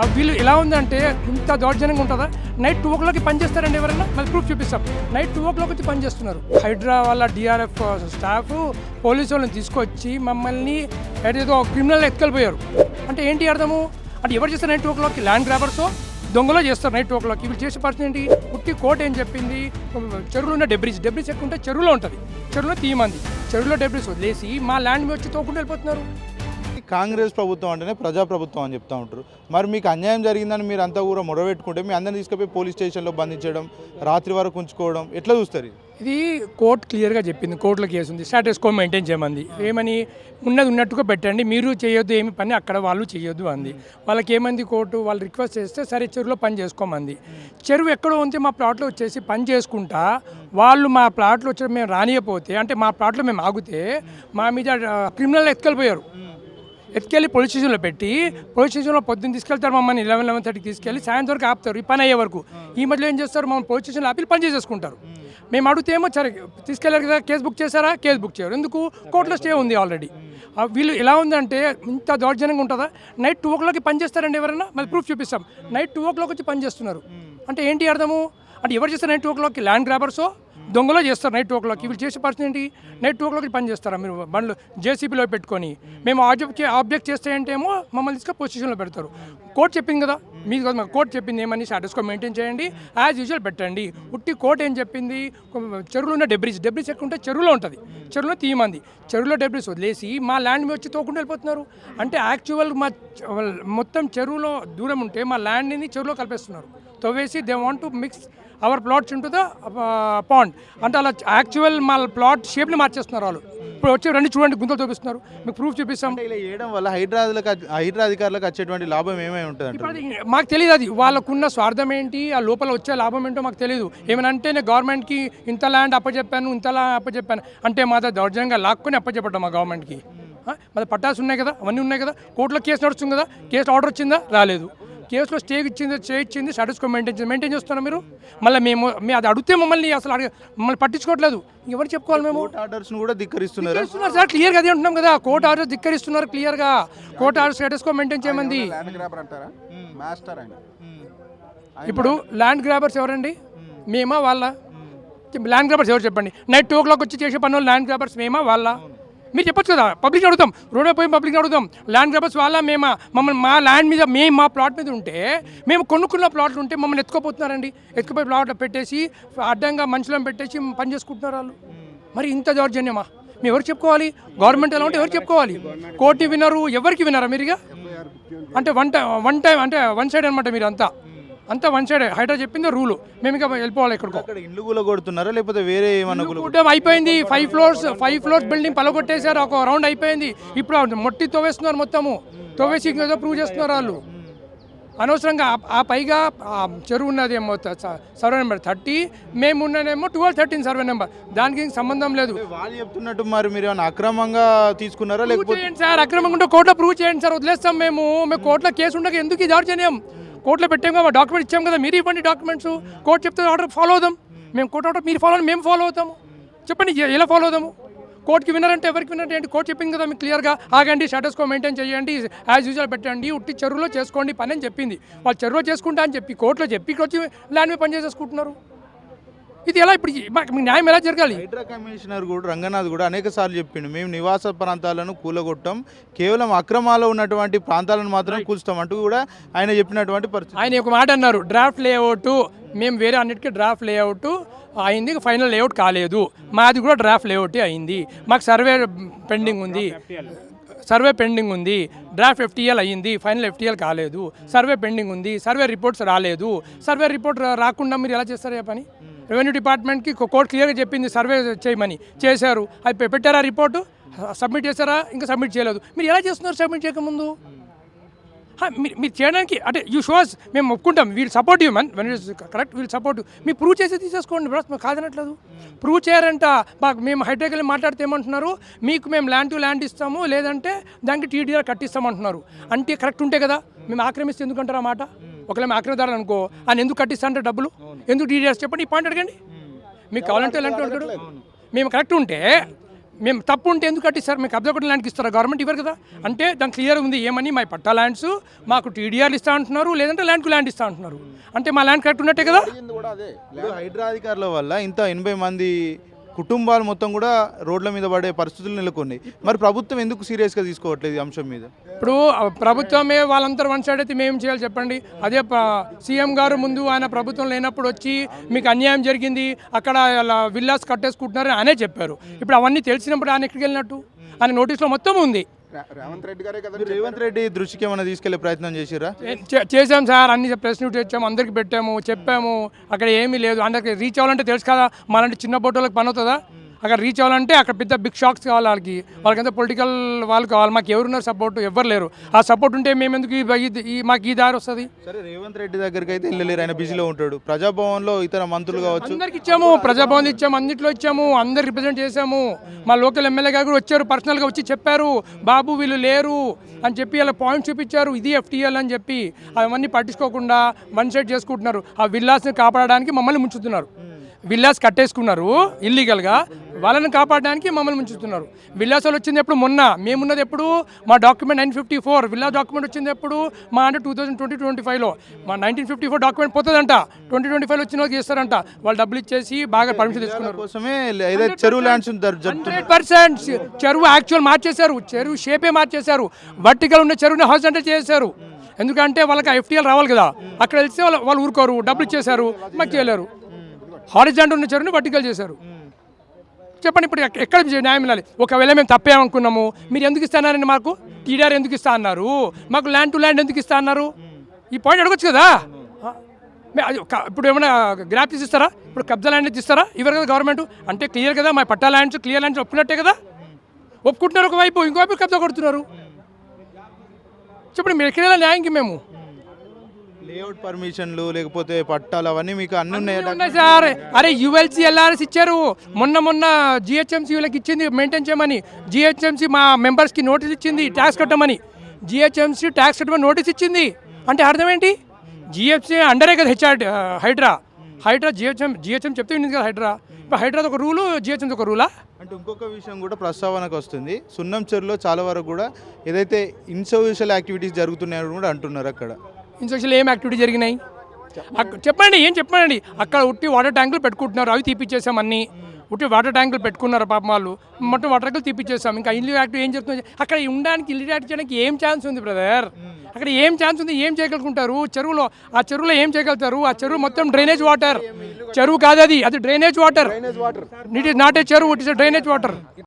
ఆ వీళ్ళు ఎలా ఉందంటే ఇంత దౌర్జన్యంగా ఉంటుందా? నైట్ టూ ఓ క్లాక్కి పనిచేస్తారండి ఎవరైనా? మళ్ళీ ప్రూఫ్ చూపిస్తాం. నైట్ టూ ఓ క్లాక్ వచ్చి పనిచేస్తున్నారు హైడ్రా వాళ్ళ డిఆర్ఎఫ్ స్టాఫ్ పోలీసు వాళ్ళని తీసుకొచ్చి మమ్మల్ని ఏదో క్రిమినల్ ఎత్తుకెళ్ళిపోయారు. అంటే ఏంటి అర్థము? అంటే ఎవరు చేస్తారు నైట్ టూ ఓ క్లాక్కి ల్యాండ్ గ్రాబర్సో దొంగలో చేస్తారు నైట్ టూ ఓ క్లాక్ వీళ్ళు చేసే పరిస్థితి ఏంటి? పుట్టి కోట ఏం చెప్పింది? చెరువులో ఉన్న డెబ్రిజ్ డెబ్రిజ్ ఎక్కువ ఉంటే చెరువులో ఉంటుంది. చెరువులో తీయమంది. చెరువులో డెబ్రిజ్ వదిలేసి మా ల్యాండ్ మీద వచ్చి తోకుండా వెళ్ళిపోతున్నారు. కాంగ్రెస్ ప్రభుత్వం అంటేనే ప్రజాప్రభుత్వం అని చెప్తా ఉంటారు. మరి మీకు అన్యాయం జరిగిందని మీరు అంతా కూడా మొరబెట్టుకుంటే మీ అందరిని తీసుకుపోయి పోలీస్ స్టేషన్లో బంధించడం రాత్రి వరకు ఉంచుకోవడం ఎట్లా చూస్తారు ఇది? కోర్టు క్లియర్గా చెప్పింది కోర్టులో కేసు ఉంది. స్టాటస్ కో మెయింటైన్ చేయమంది. ఏమని ఉన్నది ఉన్నట్టుగా పెట్టండి మీరు చేయొద్దు ఏమి పని అక్కడ వాళ్ళు చేయొద్దు అంది. వాళ్ళకి ఏమంది కోర్టు వాళ్ళు రిక్వెస్ట్ చేస్తే సరే చెరువులో పని చేసుకోమంది. చెరువు ఎక్కడో ఉంటే మా ప్లాట్లో వచ్చేసి పని చేసుకుంటా వాళ్ళు మా ప్లాట్లో వచ్చి మేము రానియపోతే అంటే మా ప్లాట్లో మేము ఆగితే మా మీద క్రిమినల్ ఎత్తుకెళ్ళిపోయారు. ఎత్తుకెళ్ళి పోలీస్ స్టేషన్లో పెట్టి పోలీస్ స్టేషన్లో పొద్దున్న తీసుకెళ్తారు మమ్మల్ని లెవెన్ లెవెన్ థర్టీకి తీసుకెళ్ళి సాయంత్రం వరకు ఆపుతారు. ఈ పని అయ్యే వరకు. ఈ మధ్యలో ఏం చేస్తారు? మమ్మల్ని పోలీస్ స్టేషన్లో ఆపి పని చేసేసుకుంటారు. మేము అడిగితేమో సరే తీసుకెళ్ళారు కదా కేసు బుక్ చేశారా? కేసు బుక్ చేయరు. ఎందుకు? కోర్టులో స్టే ఉంది ఆల్రెడీ వీళ్ళు ఎలా ఉందంటే ఇంత దౌర్జన్యంగా ఉంటుందా? నైట్ టూ ఓ క్లాక్కి పని చేస్తారండి ఎవరైనా? మళ్ళీ ప్రూఫ్ చూపిస్తాం. నైట్ టూ ఓ క్లాక్ వచ్చి పని చేస్తున్నారు. అంటే ఏంటి అర్థము? అంటే ఎవరు చేస్తారు నైట్ టూ ఓ క్లాక్కి ల్యాండ్ గ్రాబర్సో దొంగలో చేస్తారు నైట్ టూ ఓ క్లాక్ వీళ్ళు చేసే పరిస్థితి ఏంటి? నైట్ టూ ఓ క్లాక్కి పని చేస్తారా? మీరు బండ్లు జేసీబీలో పెట్టుకొని. మేము ఆబ్జెక్ట్ ఆబ్జెక్ట్ చేస్తే ఏంటేమో మమ్మల్ని తీసుకొని పొజిషన్లో పెడతారు. కోర్టు చెప్పింది కదా? మీకు కదా మరి కోర్టు చెప్పింది ఏమని స్టాటస్కో మెయింటైన్ చేయండి. యాజ్ యూజువల్ పెట్టండి. ఉట్టి కోర్టు ఏం చెప్పింది? చెరువులో ఉన్న డెబ్రిస్ డెబ్రిస్ ఎక్కడ ఉంటే చెరువులో ఉంటుంది. చెరువులో తీయమంది. చెరువులో డెబ్రిస్ వదిలేసి మా ల్యాండ్ మీద వచ్చి తోకుండా వెళ్ళిపోతున్నారు. అంటే యాక్చువల్ మా మొత్తం చెరువులో దూరం ఉంటే మా ల్యాండ్ని చెరువులో కలిపేస్తున్నారు. తవ్వేసి they want to mix our plots into the pond. అంటే అలా యాక్చువల్ మా ప్లాట్ షేప్ని మార్చేస్తున్నారు వాళ్ళు. ఇప్పుడు వచ్చి రండి చూడండి గుంతలు చూపిస్తున్నారు మీకు ప్రూఫ్ చూపిస్తాం. ఇలా చేయడం వల్ల హైదరాబాద్లకు హైడ్రా అధికారులకు వచ్చేటువంటి లాభం ఏమై ఉంటుంది మాకు తెలియదు అది. వాళ్ళకున్న స్వార్థం ఏంటి? ఆ లోపల వచ్చే లాభం ఏంటో మాకు తెలియదు. ఏమైనా అంటే నేను గవర్నమెంట్కి ఇంత ల్యాండ్ అప్పచెప్పాను ఇంత ల్యాండ్ అప్పచెప్పాను అంటే మాది దౌర్జన్యంగా లాక్కొని అప్పచెప్పటం మా గవర్నమెంట్కి. మాది పట్టాసు ఉన్నాయి కదా అవన్నీ ఉన్నాయి కదా. కోర్టులో కేసు నడుస్తుంది కదా కేసు ఆర్డర్ వచ్చిందా? రాలేదు. కేసులో స్టే ఇచ్చింది స్టే ఇచ్చింది స్టాటస్ కో మెయింటైన్ చేసి మెయింటైన్ చేస్తున్నారు మీరు? మళ్ళీ మేము మీ అది అడిగితే మమ్మల్ని అసలు అడగ మమ్మల్ని పట్టించుకోవట్లేదు. ఎవరు చెప్పుకోవాలి మేము? కోర్టు ఆర్డర్స్ను కూడా ధిక్కరిస్తున్నారు. సార్ క్లియర్గా అదే అంటున్నాం కదా. కోర్టు ఆర్డర్ ధిక్కరిస్తున్నారు క్లియర్గా court order status quo maintain చేయమంది. Land grabber అంటారా? మాస్టర్ ఆయన. ఇప్పుడు ల్యాండ్ గ్రాబర్స్ ఎవరండి? మేమా వాళ్ళ? ల్యాండ్ గ్రాబర్స్ ఎవరు చెప్పండి? నైట్ టూ ఓ క్లాక్ వచ్చి చేసే పనులు ల్యాండ్ గ్రాబర్స్ మేమా వాళ్ళ? మీరు చెప్పొచ్చు కదా పబ్లిక్ అడుగుతాం. రోడ్ పోయి పబ్లిక్ అడుగుతాం. ల్యాండ్ గ్రాబర్స్ వాళ్ళ మేము మమ్మల్ని మా ల్యాండ్ మీద మేము మా ప్లాట్ మీద ఉంటే మేము కొనుక్కున్న ప్లాట్లు ఉంటే మమ్మల్ని ఎత్తుకోపోతున్నారండి. ఎత్తుకుపోయి ప్లాట్ పెట్టేసి అడ్డంగా మనుషులను పెట్టేసి పని చేసుకుంటున్నారు వాళ్ళు. మరి ఇంత దౌర్జన్యమా? మేము ఎవరు చెప్పుకోవాలి? గవర్నమెంట్ ఎలా ఉంటే ఎవరు చెప్పుకోవాలి? కోర్టు వినరు ఎవరికి వినరా మీరుగా అంటే వన్ టైం వన్ టైం అంటే వన్ సైడ్ అనమాట మీరు అంతా అంతా వన్ సైడ్ హైడ్రా చెప్పింది రూలు. మేము ఇంకా వెళ్ళిపోవాలి ఎక్కడికో. అక్కడ ఇల్లు లేకపోతే వేరే ఏమన్నా అయిపోయింది. Five floors five floors building పలగొట్టేశారు. ఒక రౌండ్ అయిపోయింది. ఇప్పుడు మొట్టి తోవేస్తున్నారు మొత్తము. తోవేసి ఇంకేదో ప్రూవ్ చేస్తున్నారు వాళ్ళు. అనవసరంగా ఆ- పైగా ఆ చెరువు ఉన్నదేమో సర్వే నెంబర్ థర్టీ. మేము ఉన్నదేమో ట్వెల్వ్ థర్టీన్ సర్వే నెంబర్. దానికి సంబంధం లేదు. వాళ్ళు చెప్తున్నట్టు మరి మీరు ఏమైనా అక్రమంగా తీసుకున్నారా? లేకపోతే సార్. అక్రమంగా ఉంటే కోర్టులో ప్రూవ్ చేయండి సార్. వదిలేస్తాం మేము. మేము కోర్టులో కేసు ఉండక ఎందుకు ఈ దౌర్జన్యం కోర్టులో పెట్టాం కదా డాక్యుమెంట్ ఇచ్చాం కదా మీరు ఇవ్వండి డాక్యుమెంట్స్ కోర్టు చెప్తే ఆర్డర్ ఫాలో అవుదాం. మేము కోర్టు ఆర్డర్ మీరు ఫాలో మేము ఫాలో అవుతాము. చెప్పండి ఎలా ఫాలో అవుదాము? కోర్టుకి వినారంటే ఎవరికి వినరంటే ఏంటి? కోర్టు చెప్పింది కదా మీకు క్లియర్గా ఆగండి స్టేటస్ కో మెయింటైన్ చేయండి యాజ్ యూజువల్ పెట్టండి ఉట్టి చెరువులో చేసుకోండి పని అని చెప్పింది. వాళ్ళు చెరువులో చేసుకుంటా అని చెప్పి కోర్టులో చెప్పి వచ్చి ల్యాండ్ మీద పని చేసేసుకుంటున్నారు. ఇది ఎలా ఇప్పుడు మాకు మీకు న్యాయం ఎలా జరగాలి? హైడ్రా కమిషనర్ కూడా రంగనాథ్ కూడా అనేక సార్లు చెప్పిండు. మేము నివాస ప్రాంతాలను కూలగొట్టాం. కేవలం అక్రమాలు ఉన్నటువంటి ప్రాంతాలను మాత్రం కూల్స్తాం అంటూ కూడా ఆయన చెప్పినటువంటి పరిస్థితి. ఆయన ఒక మాట అన్నారు డ్రాఫ్ట్ లేఅవుట్ మేము వేరే అన్నిటికీ డ్రాఫ్ట్ లేఅవుట్ అయింది ఫైనల్ లేఅవుట్ కాలేదు. మాది కూడా డ్రాఫ్ట్ లేఅవుటే అయింది. మాకు సర్వే పెండింగ్ ఉంది. సర్వే పెండింగ్ ఉంది. డ్రాఫ్ట్ ఎఫ్టీఎల్ అయ్యింది ఫైనల్ ఎఫ్టీఎల్ కాలేదు. సర్వే పెండింగ్ ఉంది. సర్వే రిపోర్ట్స్ రాలేదు. సర్వే రిపోర్ట్ రాకుండా మీరు ఎలా చేస్తారు ఏ పని? రెవెన్యూ డిపార్ట్మెంట్కి కోర్టు క్లియర్గా చెప్పింది సర్వే చేయమని. చేశారు. అది పెట్టారా రిపోర్టు? సబ్మిట్ చేశారా? ఇంకా సబ్మిట్ చేయలేదు. మీరు ఎలా చేస్తున్నారు సబ్మిట్ చేయకముందు? మీరు మీరు చేయడానికి అంటే యూ షోస్ మేము ఒప్పుకుంటాం. వీళ్ళు support you man when correct వీళ్ళు సపోర్ట్ మీరు ప్రూవ్ చేసి తీసేసుకోండి బ్రస్ మేము కాదనట్లేదు. ప్రూవ్ చేయారంట. మాకు మేము హైటెక్ వెళ్ళి మాట్లాడితే ఏమంటున్నారు? మీకు మేము ల్యాండ్ టు ల్యాండ్ ఇస్తాము లేదంటే దానికి టీడీఆర్ కట్టిస్తామంటున్నారు. అంటే కరెక్ట్ ఉంటే కదా? మేము ఆక్రమిస్తే ఎందుకంటారు ఆ మాట? ఒకవేళ మేము ఆక్రమిదారు అనుకో ఆయన ఎందుకు కట్టిస్తా అంటే డబ్బులు ఎందుకు టీడీఆర్స్ చెప్పండి ఈ పాయింట్ అడగండి. మీకు కావాలంటే ఎలాంటి అడగడు మేము కరెక్ట్ ఉంటే మేము తప్పు ఉంటే ఎందుకు కట్టిస్తారు? మీకు కొట్టిన ల్యాండ్కి ఇస్తారా? గవర్నమెంట్ ఇవ్వరు కదా. అంటే దాని క్లియర్ ఉంది ఏమని? మా పట్టా ల్యాండ్స్ మాకు టీడీఆర్లు ఇస్తా అంటున్నారు లేదంటే ల్యాండ్కు ల్యాండ్ ఇస్తా అంటున్నారు అంటే మా ల్యాండ్ కరెక్ట్ ఉన్నట్టే కదా? హైడ్రా అధికారుల వల్ల ఇంత ఎనభై మంది కుటుంబాలు మొత్తం కూడా రోడ్ల మీద పడే పరిస్థితులు నెలకొన్నాయి. మరి ప్రభుత్వం ఎందుకు సీరియస్గా తీసుకోవట్లేదు ఈ అంశం మీద? ఇప్పుడు ప్రభుత్వమే వాళ్ళంతా వన్ సైడ్ అయితే మేము చేయాలి చెప్పండి. అదే సీఎం గారు ముందు ఆయన ప్రభుత్వం లేనప్పుడు వచ్చి మీకు అన్యాయం జరిగింది అక్కడ అలా విల్లాస్ కట్టేసుకుంటున్నారు అనే చెప్పారు. ఇప్పుడు అవన్నీ తెలిసినప్పుడు ఆయన ఎక్కడికి వెళ్ళినట్టు? ఆయన నోటీస్లో మొత్తం ఉంది. రేవంత్ రెడ్డి గారే కదా మీరు రేవంత్ రెడ్డి దృష్టికి ఏమైనా తీసుకెళ్ళే ప్రయత్నం చేసిరా చే- చేసాం సార్ అన్ని ప్రెస్ నోట్ ఇచ్చాము అందరికి పెట్టాము చెప్పాము అక్కడ ఏమీ లేదు అందరికి రీచ్ అవ్వాలంటే తెలుసు కదా మాలాంటి చిన్న బోటోళ్ళకి పని అవుతుందా? అక్కడ రీచ్ అవ్వాలంటే అక్కడ పెద్ద బిగ్ షాక్స్ కావాలి వాళ్ళకి. వాళ్ళకంతా పొలిటికల్ వాళ్ళు కావాలి. మాకు ఎవరున్నారు సపోర్ట్ ఎవరు లేరు. ఆ సపోర్ట్ ఉంటే మేము ఎందుకు ఈ- మాకు ఈ దారి వస్తుంది? సరే రేవంత్ రెడ్డి దగ్గరికి అయితే వెళ్ళలేరు. ఆయన బిజీలో ఉంటాడు. ప్రజాభవన్లో ఇతర మంత్రులు కావచ్చు. అందరికి ఇచ్చాము. ప్రజాభవన్ ఇచ్చాము. అన్నింటిలో ఇచ్చాము. అందరు రిప్రజెంట్ చేశాము. మా లోకల్ ఎమ్మెల్యే గారు కూడా వచ్చారు. పర్సనల్గా వచ్చి చెప్పారు. బాబు వీళ్ళు లేరు అని చెప్పి అలా పాయింట్ చూపించారు. ఇది ఎఫ్టీఎల్ అని చెప్పి. అవన్నీ పట్టించుకోకుండా వన్ సైడ్ చేసుకుంటున్నారు. ఆ విల్లాస్ని కాపాడడానికి మమ్మల్ని ముంచుతున్నారు. విల్లాస్ కట్టేసుకున్నారు. ఇల్లీగల్గా వాళ్ళని కాపాడడానికి మమ్మల్ని ముంచుతున్నారు. విల్లాస్ వాళ్ళు వచ్చింది ఎప్పుడు? మొన్న. మేమున్నది ఎప్పుడు? మా document nine fifty four. Villas document వచ్చింది ఎప్పుడు? మా అంటే టూ థౌసండ్ ట్వంటీ ట్వంటీ ఫైవ్లో. మా నైన్టీన్ ఫిఫ్టీ ఫోర్ డాక్యుమెంట్ పోతుందంట. ట్వంటీ ట్వంటీ ఫైవ్ వచ్చిన వాళ్ళకి చేస్తారంట వాళ్ళు డబ్బులు ఇచ్చేసి బాగా పర్మిషన్ తీసుకున్నారు. కోసమే చెరువు ల్యాండ్స్ హండ్రెడ్ పర్సెంట్. చెరువు యాక్చువల్ మార్చేశారు. చెరువు షేపే మార్చేశారు. వర్టికల్ ఉన్న చెరువుని హారిజంటల్ చేశారు. ఎందుకంటే వాళ్ళకి ఎఫ్టీఎల్ రావాలి కదా. అక్కడ వెళ్తే వాళ్ళు వాళ్ళు ఊరుకోరు. డబ్బులు ఇచ్చేశారు. మాకు చేయలేరు. హారిజంటల్ ఉన్న చెరువుని వర్టికల్ చేశారు. చెప్పండి ఇప్పుడు ఎక్కడ న్యాయం వెళ్ళాలి ఒకవేళ మేము తప్పేమనుకున్నాము మీరు ఎందుకు ఇస్తానారండి మాకు? టీడీఆర్ ఎందుకు ఇస్తా అన్నారు? మాకు ల్యాండ్ టు ల్యాండ్ ఎందుకు ఇస్తా అన్నారు? ఈ పాయింట్ అడగొచ్చు కదా? ఇప్పుడు ఏమైనా గ్రాఫ్టీస్ ఇస్తారా? ఇప్పుడు కబ్జా ల్యాండ్ ఇస్తారా? ఇవ్వరు కదా గవర్నమెంట్? అంటే క్లియర్ కదా మా పట్టా ల్యాండ్స్ క్లియర్ ల్యాండ్స్ ఒప్పుకున్నట్టే కదా? ఒప్పుకుంటున్నారు ఒకవైపు ఇంకోవైపు కబ్జా కొడుతున్నారు. చెప్పండి మీరు ఎక్కడ న్యాయంకి మేము? లేఅవుట్ పర్మిషన్లు లేకపోతే పట్టాలు అవన్నీ మీకు అన్ని ఉన్నాయి సార్. అరే యుఎల్సి ఎల్ఆర్ఎస్ ఇచ్చారు. మొన్న మొన్న జిహెచ్ఎంసీ వీళ్ళకి ఇచ్చింది మెయింటైన్ చేయమని. జిహెచ్ఎంసీ మా మెంబర్స్కి నోటీస్ ఇచ్చింది ట్యాక్స్ కట్టమని. జిహెచ్ఎంసీ ట్యాక్స్ కట్టమని నోటీస్ ఇచ్చింది. అంటే అర్థం ఏంటి? జిహెచ్ఎంసీ అండరే కదా HR Hydraa. Hydraa GHM GHM చెప్తే ఉంది కదా హైడ్రా. ఇప్పుడు హైడ్రాది ఒక రూలు జిహెచ్ఎంది ఒక రూలా? అంటే ఇంకొక విషయం కూడా ప్రస్తావనకు వస్తుంది. సున్నం చెరులో చాలా వరకు కూడా ఏదైతే ఇన్సోషియల్ యాక్టివిటీస్ జరుగుతున్నాయని కూడా అంటున్నారు అక్కడ. ఇన్స్పెక్షన్ ఏం యాక్టివిటీ జరిగినాయి? చెప్పండి ఏం చెప్పండి? అక్కడ ఉట్టి వాటర్ ట్యాంకులు పెట్టుకుంటున్నారు అవి తీపిచ్చేసాం అన్ని. ఉట్టి వాటర్ ట్యాంకులు పెట్టుకున్నారు పాపం వాళ్ళు. మొత్తం వాటర్ ట్యాంకులు తీపిచ్చేసాం. ఇంకా ఇల్లు యాక్టివ్ ఏం చెప్తుంది అక్కడ ఉండడానికి ఇల్లు యాక్టివ్ చేయడానికి ఏం ఛాన్స్ ఉంది బ్రదర్? అక్కడ ఏం ఛాన్స్ ఉంది? ఏం చేయగలుగుతారు చెరువులో ఆ చెరువులో ఏం చేయగలుగుతారు? ఆ చెరువు మొత్తం డ్రైనేజ్ వాటర్. చెరువు కాదు అది అది drainage water. It is not a చెరువు ఇట్ ఇస్ డ్రైనేజ్ వాటర్.